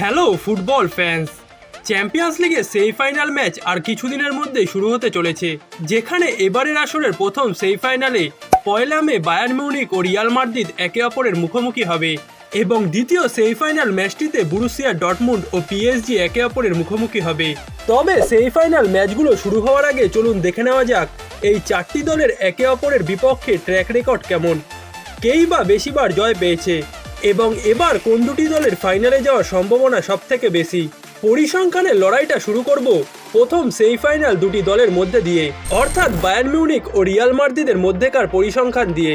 Hello, football fans. Champions লিগের semifinal match আর কিছুদিনের মধ্যেই শুরু হতে চলেছে, যেখানে এবারের আসরের প্রথম সেমিফাইনালে পয়লা মে বায়ার্ন মিউনিক ও রিয়াল মাদ্রিদ একে অপরের মুখোমুখি হবে এবং দ্বিতীয় সেমিফাইনাল ম্যাচটিতে বুরুসিয়া ডটমুন্ড ও পিএসজি একে অপরের মুখোমুখি হবে। তবে সেমিফাইনাল ম্যাচগুলো শুরু হওয়ার আগে চলুন দেখে নেওয়া যাক, এই চারটি দলের একে অপরের বিপক্ষে ট্র্যাক রেকর্ড কেমন? কেই বা বেশিবার জয় পেয়েছে? এবং এবার কোন দুটি দলের ফাইনালে যাওয়ার সম্ভাবনা সব থেকে বেশি? পরিসংখ্যানের লড়াইটা শুরু করব প্রথম সেমিফাইনাল দুটি দলের মধ্যে দিয়ে, অর্থাৎ বায়ার মিউনিক ও রিয়াল মার্দিদের মধ্যেকার পরিসংখ্যান দিয়ে।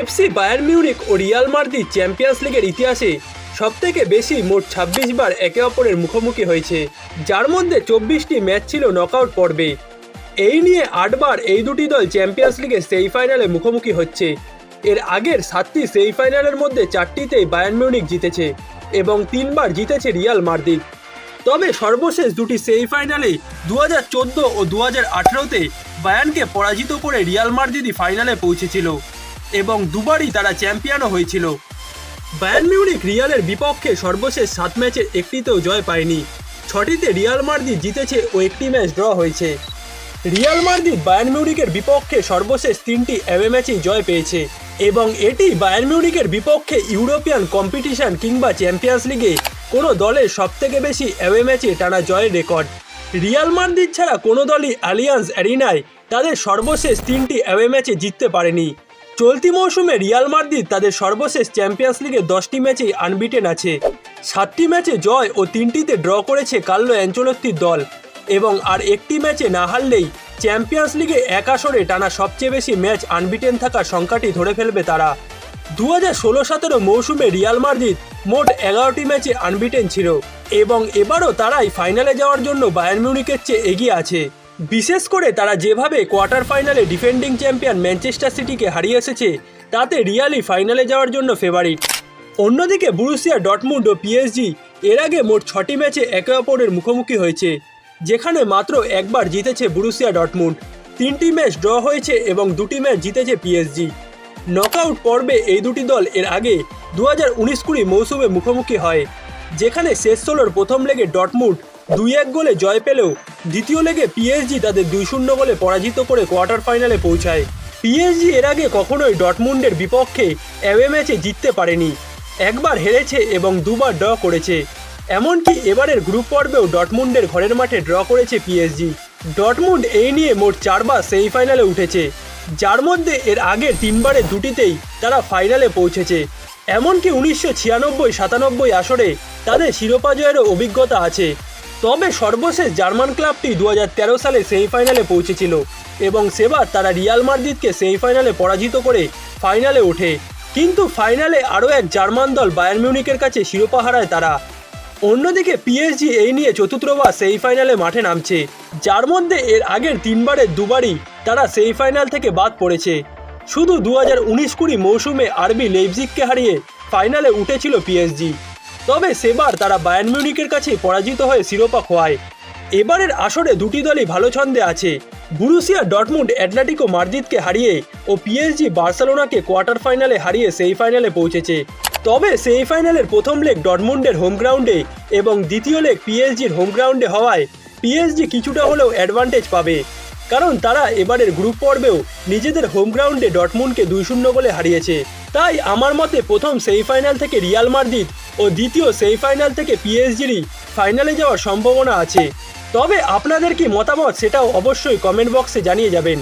এফসি বায়ার মিউনিক ও রিয়াল মার্দিদ চ্যাম্পিয়ন্স লিগের ইতিহাসে সব থেকে বেশি মোট ছাব্বিশ বার একে অপরের মুখোমুখি হয়েছে, যার মধ্যে চব্বিশটি ম্যাচ ছিল নকআউট পর্বে। এই নিয়ে আটবার এই দুটি দল চ্যাম্পিয়ন্স লিগের সেমিফাইনালে মুখোমুখি হচ্ছে। এর আগের সাতটি সেমিফাইনালের মধ্যে চারটিতেই বায়ার্ন মিউনিক জিতেছে এবং তিনবার জিতেছে রিয়াল মার্দিদ তবে সর্বশেষ দুটি সেমিফাইনালে দু হাজার চোদ্দ ও দু হাজার আঠেরোতে বায়ার্নকে পরাজিত করে রিয়াল মার্দিদই ফাইনালে পৌঁছেছিল এবং দুবারই তারা চ্যাম্পিয়নও হয়েছিল। বায়ার্ন মিউনিক রিয়ালের বিপক্ষে সর্বশেষ সাত ম্যাচের একটিতেও জয় পায়নি। ছটিতে রিয়াল মার্দিদ জিতেছে ও একটি ম্যাচ ড্র হয়েছে। রিয়াল মার্দিদ বায়ার্ন মিউনিকের বিপক্ষে সর্বশেষ তিনটি অ্যাওয়ে ম্যাচেই জয় পেয়েছে। এবং এটি বায়ার্ন মিউনিকের বিপক্ষে ইউরোপিয়ান কম্পিটিশন কিংবা চ্যাম্পিয়ন্স লিগে কোনো দলের সবথেকে বেশি অ্যাওয়ে ম্যাচে টানা জয়ের রেকর্ড রিয়াল মার্দিদ ছাড়া কোনো দলই অ্যালিয়ান্স অ্যারিনায় তাদের সর্বশেষ তিনটি অ্যাওয়ে ম্যাচে জিততে পারেনি। চলতি মৌসুমে রিয়াল মার্দিদ তাদের সর্বশেষ চ্যাম্পিয়ন্স লিগে দশটি ম্যাচেই আনবিটেন আছে। সাতটি ম্যাচে জয় ও তিনটিতে ড্র করেছে কাল্লো অ্যাঞ্চলত্তির দল। এবং আর একটি ম্যাচে না হারলেই চ্যাম্পিয়ন্স লিগে এক আসরে টানা সবচেয়ে বেশি ম্যাচ আনবিটেন থাকার সংখ্যাটি ধরে ফেলবে তারা। দু হাজার ষোলো সতেরো মৌসুমে রিয়াল মার্দিদ মোট এগারোটি ম্যাচে আনবিটেন ছিল এবং এবারও তারাই ফাইনালে যাওয়ার জন্য বায়ার্ন মিউনিকের চেয়ে এগিয়ে আছে। বিশেষ করে তারা যেভাবে কোয়ার্টার ফাইনালে ডিফেন্ডিং চ্যাম্পিয়ন ম্যানচেস্টার সিটিকে হারিয়ে এসেছে, তাতে রিয়ালি ফাইনালে যাওয়ার জন্য ফেভারিট। অন্যদিকে বুরুসিয়া ডটমুন্ড ও পিএসজি এর আগে মোট ছটি ম্যাচে একে অপরের মুখোমুখি হয়েছে। যেখানে মাত্র একবার জিতেছে বুরুসিয়া ডটমুন্ড। তিনটি ম্যাচ ড্র হয়েছে এবং দুটি ম্যাচ জিতেছে পিএসজি নকআউট পর্বে এই দুটি দল এর আগে দু হাজার উনিশ কুড়ি মৌসুমে মুখোমুখি হয়, যেখানে শেষ ষোলোর প্রথম লেগে ডটমুন্ড দুই এক গোলে জয় পেলেও দ্বিতীয় লেগে পিএসজি তাদের দুই শূন্য গোলে পরাজিত করে কোয়ার্টার ফাইনালে পৌঁছায়। পিএসজি এর আগে কখনোই ডটমুন্ডের বিপক্ষে অ্যাওয়ে ম্যাচে জিততে পারেনি, একবার হেরেছে এবং দুবার ড্র করেছে। এমনকি এবারের গ্রুপ পর্বেও ডটমুন্ডের ঘরের মাঠে ড্র করেছে পিএসজি ডটমুন্ড এই নিয়ে মোট চারবার সেমিফাইনালে উঠেছে। যার মধ্যে এর আগে তিনবারের দুটিতেই তারা ফাইনালে পৌঁছেছে। এমনকি উনিশশো ছিয়ানব্বই সাতানব্বই আসরে তাদের শিরোপা জয়েরও অভিজ্ঞতা আছে। তবে সর্বশেষ জার্মান ক্লাবটি দু হাজার তেরো সালে সেমিফাইনালে পৌঁছেছিল এবং সেবার তারা রিয়াল মার্দিদকে সেমিফাইনালে পরাজিত করে ফাইনালে ওঠে। কিন্তু ফাইনালে আরও এক জার্মান দল বায়ার মিউনিকের কাছে শিরোপা হারায় তারা। অন্যদিকে পিএসজি এই নিয়ে চতুর্থবার সেমিফাইনালে মাঠে নামছে। যার মধ্যে এর আগের তিনবারের দুবারই তারা সেমিফাইনাল থেকে বাদ পড়েছে। শুধু দু হাজার উনিশ কুড়ি মৌসুমে আরবি লেপজিককে হারিয়ে ফাইনালে উঠেছিল পিএসজি তবে সেবার তারা বায়ান মিউনিকের কাছে পরাজিত হয়ে শিরোপা খোয়ায়। এবারের আসরে দুটি দলই ভালো ছন্দে আছে। বুরুসিয়া ডটমুন্ড অ্যাটলেটিকো মার্জিদকে হারিয়ে ও পিএসজি বার্সেলোনাকে কোয়ার্টার ফাইনালে হারিয়ে সেমিফাইনালে পৌঁছেছে। তবে সেমিফাইনালের প্রথম লেগ ডটমুন্ডের হোম গ্রাউন্ডে এবং দ্বিতীয় লেগ পিএসজির হোম গ্রাউন্ডে হওয়ায় পিএসজি কিছুটা হলেও অ্যাডভান্টেজ পাবে। কারণ তারা এবারের গ্রুপ পর্বেও নিজেদের হোম গ্রাউন্ডে ডটমুন্ডকে দুই শূন্য গোলে হারিয়েছে। তাই আমার মতে প্রথম সেমিফাইনাল থেকে রিয়াল মার্দিদ ও দ্বিতীয় সেমিফাইনাল থেকে পিএসজিরই ফাইনালে যাওয়ার সম্ভাবনা আছে। তবে আপনাদের কি মতামত সেটাও অবশ্যই কমেন্ট বক্সে জানিয়ে যাবেন।